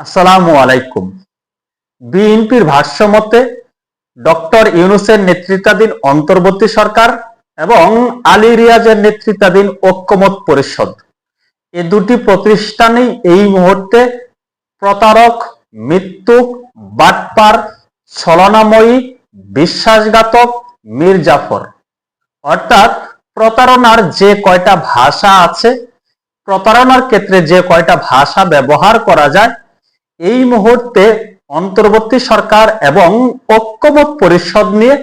আসসালামু আলাইকুম। বিএনপির ভাষ্যমতে ডক্টর ইউনুসের নেতৃত্বাধীন অন্তর্বর্তী সরকার এবং আলী রিয়াজের নেতৃত্বাধীন ঐক্যমত পরিষদ। এ দুটি প্রতিষ্ঠানই এই মুহূর্তে প্রতারক, মৃত্যুক, বাটপার, ছলনাময়ী, বিশ্বাসঘাতক মীর জাফর অর্থাৎ প্রতারণার যে কয়টা ভাষা আছে, প্রতারণার ক্ষেত্রে যে কয়টা ভাষা ব্যবহার করা যায় এই মুহূর্তে অন্তর্বর্তী সরকার এবং ঐক্যমত পরিষদ নিয়ে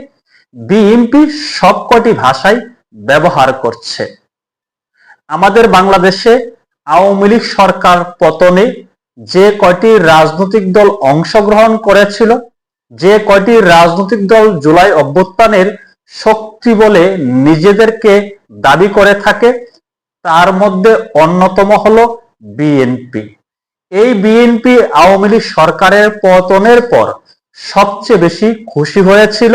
বিএনপি সবকটি ভাষাই ব্যবহার করছে। আমাদের বাংলাদেশে আওয়ামী লীগ সরকার পতনে যে কয়টি রাজনৈতিক দল অংশগ্রহণ করেছিল, যে কয়টি রাজনৈতিক দল জুলাই অভ্যুত্থানের শক্তি বলে নিজেদেরকে দাবি করে থাকে, তার মধ্যে অন্যতম হলো বিএনপি এই বিএনপি আওয়ামী লীগ সরকারের পতনের পর সবচেয়ে বেশি খুশি হয়েছিল।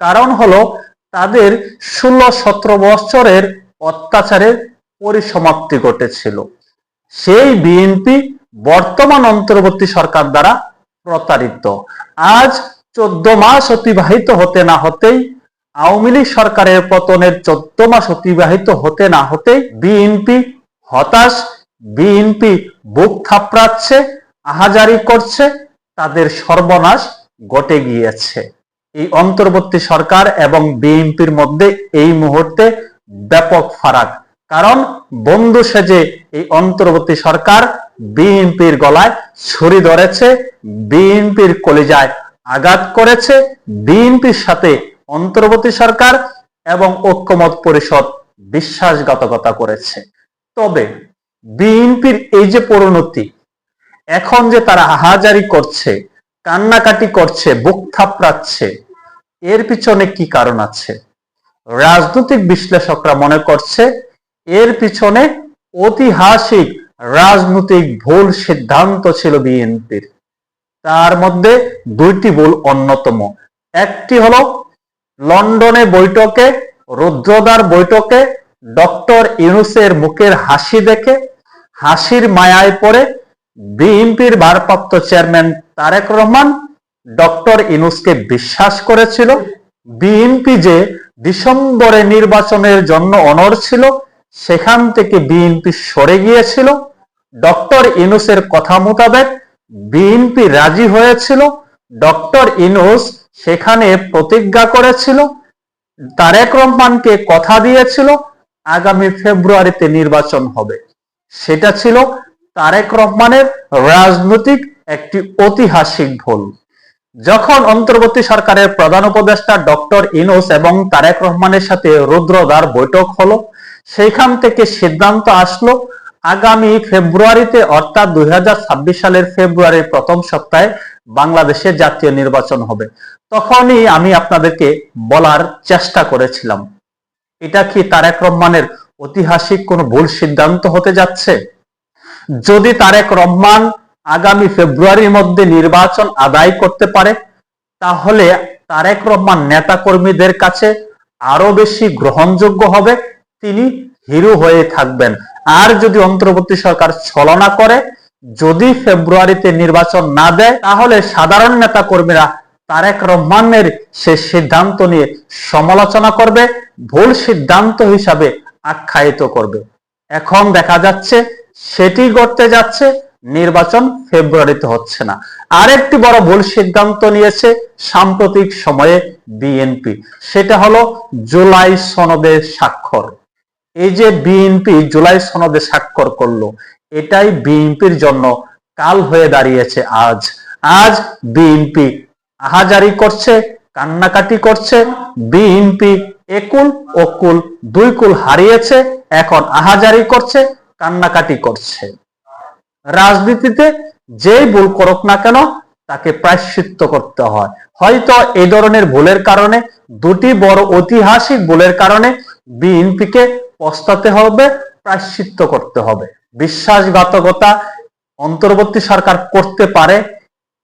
কারণ হলো তাদের ষোলো সতেরো বছরের অত্যাচারের পরিসমাপ্তি ঘটেছিল। সেই বিএনপি বর্তমান অন্তর্বর্তী সরকার দ্বারা প্রতারিত। আজ চোদ্দ মাস অতিবাহিত হতে না হতেই, আওয়ামী লীগ সরকারের পতনের চোদ্দ মাস অতিবাহিত হতে না হতেই বিএনপি হতাশ বিএনপি বুক থাপড়াচ্ছে, আহাজারি করছে, তাদের সর্বনাশ ঘটে গিয়েছে। এই অন্তর্বর্তী সরকার এবং বিএনপির মধ্যে এই মুহূর্তে ব্যাপক ফারাক। কারণ বন্ধু সেজে এই অন্তর্বর্তী সরকার বিএনপির গলায় ছুরি ধরেছে, বিএনপির কলিজায় আঘাত করেছে, বিএনপির সাথে অন্তর্বর্তী সরকার এবং ঐক্যমত পরিষদ বিশ্বাসঘাতকতা করেছে। তবে বিএনপির এই যে পরিণতি এখন যে তারা হাহাজারি করছে, কান্নাকাটি করছে, বুক থাপড়াচ্ছে, এর পিছনে কি কারণ আছে? রাজনৈতিক বিশ্লেষকরা মনে করছে এর পিছনে ঐতিহাসিক, রাজনৈতিক ভুল সিদ্ধান্ত ছিল বিএনপির। তার মধ্যে দুইটি ভুল অন্যতম। একটি হলো লন্ডনে বৈঠকে রুদ্রদার বৈঠকে, ডক্টর ইউনুসের মুখের হাসি দেখে হাসির মায়ায় পড়ে বিএনপির ভারপ্রাপ্ত চেয়ারম্যান তারেক রহমান ডক্টর ইনুসকে বিশ্বাস করেছিল। বিএনপি যে ডিসেম্বরে নির্বাচনের জন্য অনর ছিল, সেখান থেকে বিএনপি সরে গিয়েছিল। ডক্টর ইনুসের কথা মোতাবেক বিএনপি রাজি হয়েছিল। ডক্টর ইনুস সেখানে প্রতিজ্ঞা করেছিল। তারেক রহমানকে কথা দিয়েছিল, আগামী ফেব্রুয়ারিতে নির্বাচন হবে। সেটা ছিল তারেক রহমানের রাজনৈতিক একটি ঐতিহাসিক ভুল। যখন অন্তর্বর্তী সরকারের প্রধান উপদেষ্টা ডক্টর ইনোস এবং তারেক রহমানের সাথে রুদ্রদার বৈঠক হলো, সেইখান থেকে সিদ্ধান্ত আসলো, আগামী ফেব্রুয়ারিতে অর্থাৎ দুই হাজার ছাব্বিশ সালের ফেব্রুয়ারির প্রথম সপ্তাহে বাংলাদেশে জাতীয় নির্বাচন হবে। তখনই আমি আপনাদেরকে বলার চেষ্টা করেছিলাম। এটা কি তারেক রহমানের ঐতিহাসিক কোনো ভুল সিদ্ধান্ত হতে যাচ্ছে? যদি তারেক রহমান আগামী ফেব্রুয়ারির মধ্যে নির্বাচন আদায় করতে পারে, তাহলে তারেক রহমান নেতা কর্মীদের কাছে আরও বেশি গ্রহণযোগ্য হবে। তিনি হিরো হয়ে থাকবেন। আর যদি অন্তর্বর্তী সরকার ছলনা করে, যদি ফেব্রুয়ারিতে নির্বাচন না দেয়, তাহলে সাধারণ নেতা কর্মীরা তারেক রহমানের সে সিদ্ধান্ত নিয়ে সমালোচনা করবে। ভুল সিদ্ধান্ত হিসাবে আখ্যায়িত করবে। এখন দেখা যাচ্ছে সেটি করতে যাচ্ছে, নির্বাচন ফেব্রুয়ারিতে হচ্ছে না। আরেকটি বড় ভুল সিদ্ধান্ত নিয়েছে সাম্প্রতিক সময়ে বিএনপি। সেটা হলো জুলাই সনদে স্বাক্ষর। এই যে বিএনপি জুলাই সনদে স্বাক্ষর করল, এটাই বিএনপির জন্য কাল হয়ে দাঁড়িয়েছে আজ। আজ বিএনপি আহাজারি করছে, কান্নাকাটি করছে, বিএনপি একুল ও কুল দুই কুল হারিয়েছে, এখন আহাজারি করছে, কান্নাকাটি করছে। রাজনীতিতে যেই ভুল করুক না কেন, তাকে প্রায়শ্চিত্ত করতে হয়। হয়তো এই ধরনের ভুলের কারণে, দুটি বড় ঐতিহাসিক ভুলের কারণে বিএনপিকে পস্তাতে হবে, প্রায়শ্চিত্ত করতে হবে। বিশ্বাসঘাতকতা অন্তর্বর্তী সরকার করতে পারে,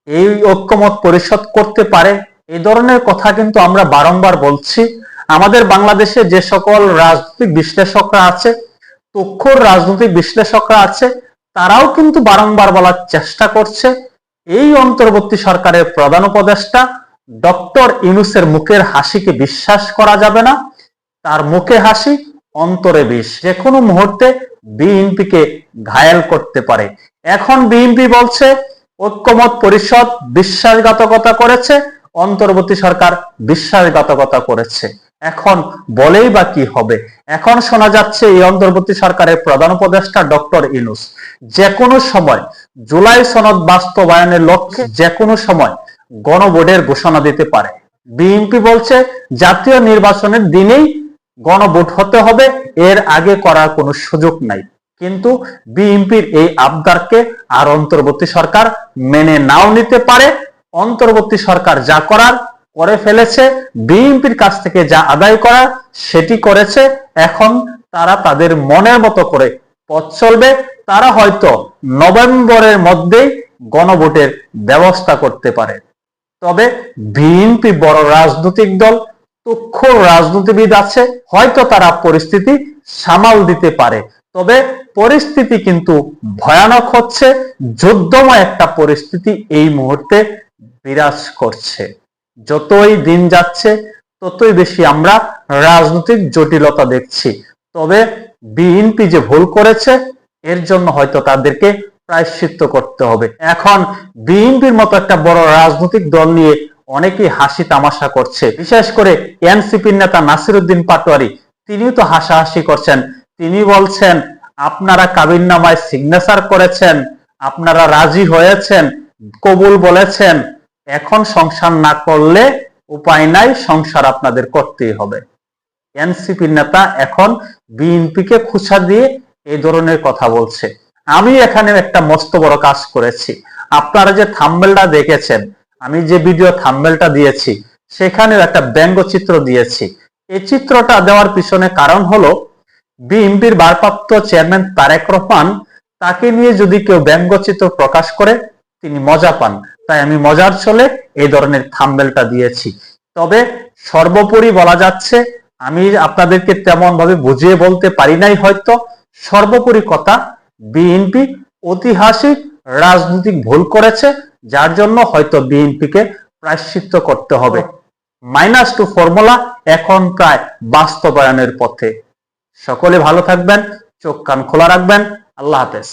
এই ঐক্যমত পরিষদ করতে পারে এই ধরনের কথা কিন্তু আমরা বারংবার বলছি। আমাদের বাংলাদেশে যে সকল রাজনৈতিক বিশ্লেষকরা আছে, তুক্ষর রাজনৈতিক বিশ্লেষকরা আছে, তারাও কিন্তু বারংবার বলার চেষ্টা করছে, এই অন্তর্বর্তী সরকারের প্রধান উপদেষ্টা ডক্টর ইউনুসের মুখের হাসিকে বিশ্বাস করা যাবে না, তার মুখে হাসি অন্তরে বিষ। যে কোনো মুহূর্তে বিএনপিকে ঘায়েল করতে পারে। এখন বিএনপি বলছে, ঐক্যমত পরিষদ বিশ্বাসঘাতকতা করেছে, অন্তর্বর্তী সরকার বিশ্বাসঘাতকতা করেছে। এখন বলেই বা কি হবে? এখন শোনা যাচ্ছে এই অন্তর্বর্তী সরকারের প্রধান উপদেষ্টা ডক্টর ইনুস যে কোনো সময় জুলাই সনদ বাস্তবায়নের লক্ষ্যে যে কোনো সময় গণভোটের ঘোষণা দিতে পারে। বিএনপি বলছে, জাতীয় নির্বাচনের দিনেই গণভোট হতে হবে, এর আগে করার কোনো সুযোগ নাই। কিন্তু বিএনপির এই আবদারকে আর অন্তর্বর্তী সরকার মেনে নাও নিতে পারে। অন্তর্বর্তী সরকার যা করার করে ফেলেছে। বিএনপির কাছ থেকে যা আদায় করা, সেটি করেছে। এখন তারা তাদের মনের মতো করে পথ চলবে। তারা হয়তো নভেম্বরের মধ্যেই গণভোটের ব্যবস্থা করতে পারে। তবে বিএনপি বড় রাজনৈতিক দল তুক্ষ রাজনীতিবিদ আছে। হয়তো তারা পরিস্থিতি সামাল দিতে পারে। তবে পরিস্থিতি কিন্তু ভয়ানক হচ্ছে। যুদ্ধময় একটা পরিস্থিতি এই মুহূর্তে বিরাজ করছে। যতই দিন যাচ্ছে, ততই বেশি আমরা রাজনৈতিক জটিলতা দেখছি। তবে বিএনপি যে ভুল করেছে, এর জন্য হয়তো তাদেরকে প্রায়শ্চিত্ত করতে হবে। এখন বিএনপির মতো একটা বড় রাজনৈতিক দল নিয়ে অনেকেই হাসি তামাশা করছে। বিশেষ করে এনসিপির নেতা নাসিরুদ্দিন পাটোয়ারি, তিনিও তো হাসাহাসি করছেন। তিনি বলছেন, আপনারা কাবিন নামায় সিগনেচার করেছেন, আপনারা রাজি হয়েছেন, কবুল বলেছেন। এখন সংসার না করলে উপায় নাই, সংসার আপনাদের করতেই হবে। এনসিপি নেতা এখন বিএনপিকে খুচা দিয়ে এই ধরনের কথা বলছে। আমি এখানে একটা মস্ত বড় কাজ করেছি। আপনারা যে থাম্বেলটা দেখেছেন, আমি যে ভিডিও থাম্বেলটা দিয়েছি সেখানে একটা ব্যঙ্গচিত্র দিয়েছি। এই চিত্রটা দেওয়ার পিছনে কারণ হলো, বিএনপির ভারপ্রাপ্ত চেয়ারম্যান তারেক রহমান তাকে নিয়ে যদি কেউ ব্যঙ্গচিত্র প্রকাশ করে, তিনি মজা পান। তাই আমি মজার চলে এই ধরনের থাম্বেলটা দিয়েছি। তবে সর্বোপরি বলা যাচ্ছে, আমি আপনাদেরকে তেমন ভাবে বুঝিয়ে বলতে পারি নাই হয়তো, সর্বোপরি কথা বিএনপি ঐতিহাসিক রাজনৈতিক ভুল করেছে, যার জন্য হয়তো বিএনপিকে প্রায়শ্চিত্ত করতে হবে। মাইনাস টু ফর্মুলা এখন প্রায় বাস্তবায়নের পথে। সকলে ভালো থাকবেন, চোখ কান খোলা রাখবেন, আল্লাহ হাফেজ।